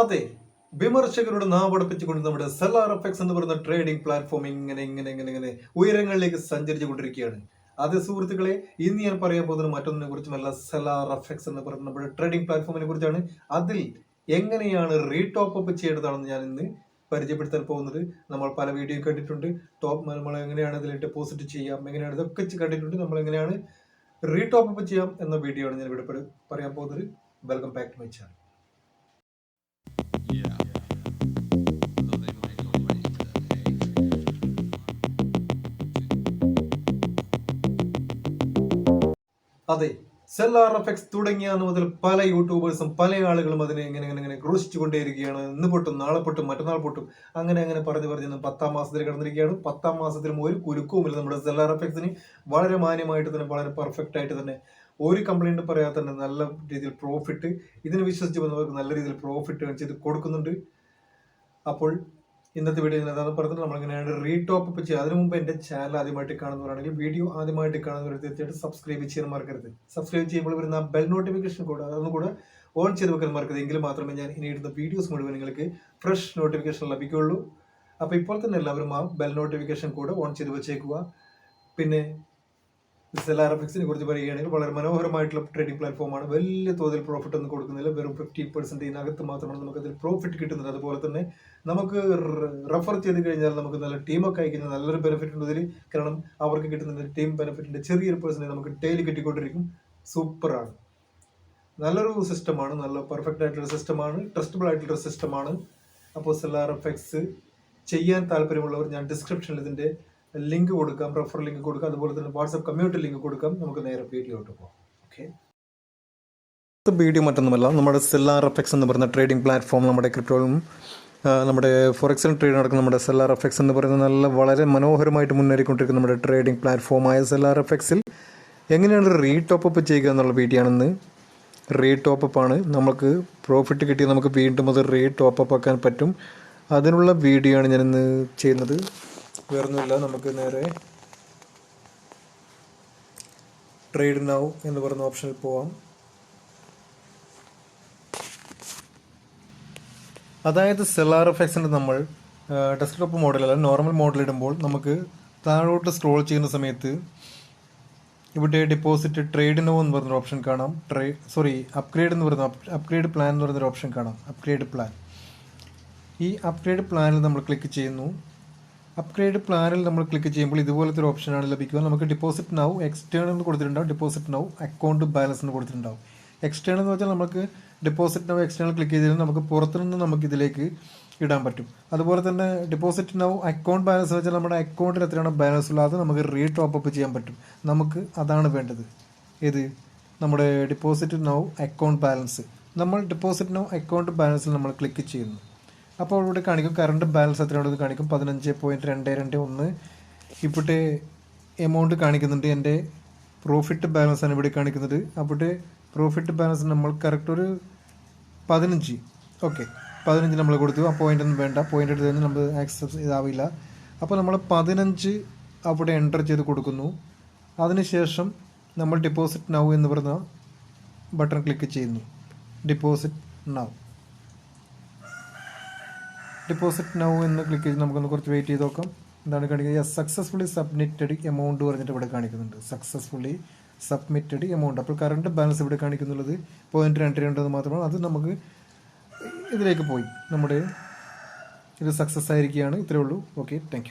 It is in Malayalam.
അതെ വിമർശകരുടെ നാവടപ്പിച്ചുകൊണ്ട് നമ്മുടെ സെല്ലാർ എഫക്സ് എന്ന് പറയുന്ന ട്രേഡിംഗ് പ്ലാറ്റ്ഫോം ഇങ്ങനെ ഇങ്ങനെ ഇങ്ങനെ ഇങ്ങനെ ഉയരങ്ങളിലേക്ക് സഞ്ചരിച്ചു കൊണ്ടിരിക്കുകയാണ് അത് സുഹൃത്തുക്കളെ ഇന്ന് ഞാൻ പറയാൻ പോകുന്നത് മറ്റൊന്നിനെ കുറിച്ചുമല്ല സെല്ലാർ എഫക്സ് എന്ന് പറയുന്ന നമ്മുടെ ട്രേഡിംഗ് പ്ലാറ്റ്ഫോമിനെ കുറിച്ചാണ്. അതിൽ എങ്ങനെയാണ് റീ ടോപ്പ് അപ്പ് ചെയ്യേണ്ടതാണെന്ന് ഞാൻ ഇന്ന് പരിചയപ്പെടുത്താൻ പോകുന്നത്. നമ്മൾ പല വീഡിയോ കണ്ടിട്ടുണ്ട്. ടോപ്പ് നമ്മൾ എങ്ങനെയാണ് ഇതിൽ ഡെപ്പോസിറ്റ് ചെയ്യാം എങ്ങനെയാണ് ഇതൊക്കെ കണ്ടിട്ടുണ്ട്. നമ്മൾ എങ്ങനെയാണ് റീ ടോപ്പ് അപ്പ് ചെയ്യാം എന്ന വീഡിയോ ആണ് ഞാൻ ഇവിടെ പറയാൻ പോകുന്നത്. Welcome back to my channel അതെ സെൽ ആർ എഫ് എഫക്സ് തുടങ്ങിയാന്ന് മുതൽ പല യൂട്യൂബേഴ്സും പല ആളുകളും അതിനെ എങ്ങനെ എങ്ങനെ ഇങ്ങനെ ക്രൂശിച്ചുകൊണ്ടേയിരിക്കുകയാണ്. ഇന്ന് പൊട്ടും നാളെ പൊട്ടും മറ്റന്നാൾ പൊട്ടും. അങ്ങനെ അങ്ങനെ പറഞ്ഞു പറഞ്ഞ് പത്താം മാസത്തിൽ കിടന്നിരിക്കുകയാണ്. പത്താം മാസത്തിലും ഒരു കുരുക്കവുമില്ല നമ്മുടെ സെൽ ആർ എഫ് എഫക്സിന് വളരെ മാന്യമായിട്ട് തന്നെ വളരെ പെർഫെക്റ്റ് ആയിട്ട് തന്നെ ഒരു കംപ്ലൈന്റ് പറയാതെ തന്നെ നല്ല രീതിയിൽ പ്രോഫിറ്റ് ഇതിന് വിശ്വസിച്ച് വന്നവർക്ക് നല്ല രീതിയിൽ പ്രോഫിറ്റ് ചെയ്ത് കൊടുക്കുന്നുണ്ട്. അപ്പോൾ ഇന്നത്തെ വീഡിയോ ഞാൻ പറഞ്ഞത് നമ്മളിങ്ങനെയാണ് റീടോപ്പ് അപ്പ് ചെയ്യുക അതിനു മുമ്പ് എന്റെ ചാനൽ ആദ്യമായിട്ട് കാണുന്നവരാണെങ്കിൽ വീഡിയോ ആദ്യമായിട്ട് കാണുന്നവർ തീർച്ചയായിട്ടും സബ്സ്ക്രൈബ് ചെയ്യാൻ മറക്കരുത്. സബ്സ്ക്രൈബ് ചെയ്യുമ്പോൾ വരുന്ന ബെൽ നോട്ടിഫിക്കേഷൻ കൂടെ അതൊന്നും കൂടെ ഓൺ ചെയ്ത് വെക്കാൻ മറക്കരുത്. എങ്കിൽ മാത്രമേ ഞാൻ ഇനി ഇടുന്ന വീഡിയോസ് മുഴുവൻ നിങ്ങൾക്ക് ഫ്രഷ് നോട്ടിഫിക്കേഷൻ ലഭിക്കുകയുള്ളൂ. അപ്പോൾ ഇപ്പോൾ തന്നെ എല്ലാവരും ആ ബെൽ നോട്ടിഫിക്കേഷൻ കൂടെ ഓൺ ചെയ്ത് വെച്ചേക്കുക. പിന്നെ സെലാർ എക്സിനെ കുറിച്ച് പറയുകയാണെങ്കിൽ വളരെ മനോഹരമായിട്ടുള്ള ട്രേഡിംഗ് പ്ലാറ്റ്ഫോമാണ് വലിയ തോതിൽ പ്രോഫിറ്റ് ഒന്നും കൊടുക്കുന്നില്ല. വെറും ഫിഫ്റ്റി പെർസെന്റേജിനകത്ത് മാത്രമാണ് നമുക്ക് അതിൽ പ്രോഫിറ്റ് കിട്ടുന്നത്. അതുപോലെ തന്നെ നമുക്ക് റെഫർ ചെയ്ത് കഴിഞ്ഞാൽ നമുക്ക് നല്ല ടീമൊക്കെ അയക്കുന്ന നല്ലൊരു ബെനിഫിറ്റ് ഉണ്ട് ഇതിൽ കാരണം അവർക്ക് കിട്ടുന്ന ടീം ബെനിഫിറ്റിന്റെ ചെറിയൊരു പെർസെന്റേജ് നമുക്ക് ഡെയിലി കിട്ടിക്കൊണ്ടിരിക്കും. സൂപ്പറാണ് നല്ലൊരു സിസ്റ്റമാണ് നല്ല പെർഫെക്റ്റ് ആയിട്ടുള്ള സിസ്റ്റമാണ് ട്രസ്റ്റബിൾ ആയിട്ടുള്ള സിസ്റ്റമാണ് അപ്പോൾ സെല്ലാർ എഫക്സ് ചെയ്യാൻ താല്പര്യമുള്ളവർ ഞാൻ ഡിസ്ക്രിപ്ഷനിൽ ഇതിന്റെ ലിങ്ക് കൊടുക്കാം റെഫർ ലിങ്ക് കൊടുക്കാം അതുപോലെ തന്നെ വാട്സ്ആപ്പ് കമ്മ്യൂണിറ്റി ലിങ്ക് കൊടുക്കാം. നമുക്ക് നേരെ വീഡിയോട്ട് പോകാം. ഓക്കെ വീഡിയോ മറ്റൊന്നുമല്ല. നമ്മുടെ സെല്ലാർ എഫക്സ് എന്ന് പറയുന്ന ട്രേഡിംഗ് പ്ലാറ്റ്ഫോം നമ്മുടെ ക്രിപ്റ്റോയും നമ്മുടെ ഫോറക്സിൽ ട്രേഡ് നടക്കുന്ന നമ്മുടെ സെല്ലാർ എഫക്സ് എന്ന് പറയുന്ന നല്ല വളരെ മനോഹരമായിട്ട് മുന്നേറിക്കൊണ്ടിരിക്കുന്ന നമ്മുടെ ട്രേഡിംഗ് പ്ലാറ്റ്ഫോമായ സെല്ലാർ എഫക്സിൽ എങ്ങനെയാണ് റീ ടോപ്പ് ചെയ്യുക എന്നുള്ള വീഡിയോ റീ ടോപ്പ് ആണ്. നമുക്ക് പ്രോഫിറ്റ് കിട്ടിയാൽ നമുക്ക് വീണ്ടും അത് റീ ടോപ്പ് ആക്കാൻ പറ്റും. അതിനുള്ള വീഡിയോ ആണ് ഞാനിന്ന് ചെയ്യുന്നത്. വേറൊന്നുമില്ല നമുക്ക് നേരെ ട്രേഡ് നൗ എന്ന് പറയുന്ന ഓപ്ഷനിൽ പോവാം. അതായത് സെല്ലാർ എഫക്സിന്റെ നമ്മൾ ഡെസ്ക്ടോപ്പ് മോഡലല്ല നോർമൽ മോഡൽ ഇടുമ്പോൾ നമുക്ക് താഴോട്ട് സ്ക്രോൾ ചെയ്യുന്ന സമയത്ത് ഇവിടെ ഡെപ്പോസിറ്റ് ട്രേഡ് നോ എന്ന് പറഞ്ഞൊരു ഓപ്ഷൻ കാണാം. ട്രേ സോറി അപ്ഗ്രേഡ് എന്ന് പറയുന്ന അപ്ഗ്രേഡ് പ്ലാൻ എന്ന് പറയുന്നൊരു ഓപ്ഷൻ കാണാം. അപ്ഗ്രേഡ് പ്ലാൻ ഈ അപ്ഗ്രേഡ് പ്ലാനിൽ നമ്മൾ ക്ലിക്ക് ചെയ്യുന്നു. അപ്ഗ്രേഡ് പ്ലാനിൽ നമ്മൾ ക്ലിക്ക് ചെയ്യുമ്പോൾ ഇതുപോലത്തെ ഒരു ഓപ്ഷനാണ് ലഭിക്കുക. നമുക്ക് ഡിപ്പോസിറ്റ് നൗ എക്സ്റ്റേണൽ എന്ന് കൊടുത്തിട്ടുണ്ടാവും. ഡിപ്പോസിറ്റ് നൗ അക്കൗണ്ട് ബാലൻസ് എന്ന് കൊടുത്തിട്ടുണ്ടാവും. എക്സ്റ്റേണൽ എന്ന് വെച്ചാൽ നമുക്ക് ഡിപ്പോസിറ്റ് നൗ എക്സ്റ്റേണൽ ക്ലിക്ക് ചെയ്താൽ നമുക്ക് പുറത്തുനിന്ന് നമുക്ക് ഇതിലേക്ക് ഇടാൻ പറ്റും. അതുപോലെ തന്നെ ഡിപ്പോസിറ്റ് നൗ അക്കൗണ്ട് ബാലൻസ് വെച്ചാൽ നമ്മുടെ അക്കൗണ്ടിൽ എത്രയാണ് ബാലൻസ് ഉള്ളത് അത് നമുക്ക് റീ ടോപ്പ് അപ്പ് ചെയ്യാൻ പറ്റും. നമുക്ക് അതാണ് വേണ്ടത്. ഏത്? നമ്മുടെ ഡിപ്പോസിറ്റ് നൗ അക്കൗണ്ട് ബാലൻസ് നമ്മൾ ഡിപ്പോസിറ്റ് നൗ അക്കൗണ്ട് ബാലൻസിൽ നമ്മൾ ക്ലിക്ക് ചെയ്യുന്നു. അപ്പോൾ ഇവിടെ കാണിക്കും. കറണ്ട് ബാലൻസ് എത്രയാണെന്ന് കാണിക്കും. പതിനഞ്ച് പോയിന്റ് രണ്ട് രണ്ട് ഒന്ന്. ഇവിടെ എമൗണ്ട് കാണിക്കുന്നുണ്ട്. എന്റെ പ്രോഫിറ്റ് ബാലൻസ് ആണ് ഇവിടെ കാണിക്കുന്നത്. അവിടെ പ്രോഫിറ്റ് ബാലൻസ് നമ്മൾ കറക്റ്റ് ഒരു പതിനഞ്ച്. ഓക്കെ പതിനഞ്ച് നമ്മൾ കൊടുത്തു. ആ പോയിന്റ് ഒന്നും വേണ്ട. പോയിന്റ് എടുത്ത് നമ്മൾ ആക്സസ് ഇതാവില്ല. അപ്പോൾ നമ്മൾ പതിനഞ്ച് അവിടെ എന്റർ ചെയ്ത് കൊടുക്കുന്നു. അതിനുശേഷം നമ്മൾ ഡിപ്പോസിറ്റ് നൗ എന്ന് പറയുന്ന ബട്ടൺ ക്ലിക്ക് ചെയ്യുന്നു. ഡിപ്പോസിറ്റ് നൗ ഡിപ്പോസിറ്റ് നൗ എന്ന് ക്ലിക്ക് ചെയ്ത് നമുക്കൊന്ന് കുറച്ച് വെയിറ്റ് ചെയ്ത് നോക്കാം. എന്താണ് കാണിക്കുന്നത്? സക്സസ്ഫുള്ളി സബ്മിറ്റഡ് എമൗണ്ട് പറഞ്ഞിട്ട് ഇവിടെ കാണിക്കുന്നുണ്ട്. സക്സസ്ഫുള്ളി സബ്മിറ്റഡ് എമൗണ്ട് അപ്പോൾ കറണ്ട് ബാലൻസ് ഇവിടെ കാണിക്കുന്നുള്ളത് പോയിന്റ് രണ്ട് രണ്ട് മാത്രമാണ്. അത് നമുക്ക് ഇതിലേക്ക് പോയി. നമ്മുടെ ഇത് സക്സസ് ആയിരിക്കുകയാണ്. ഇത്രയേ ഉള്ളൂ. Okay thank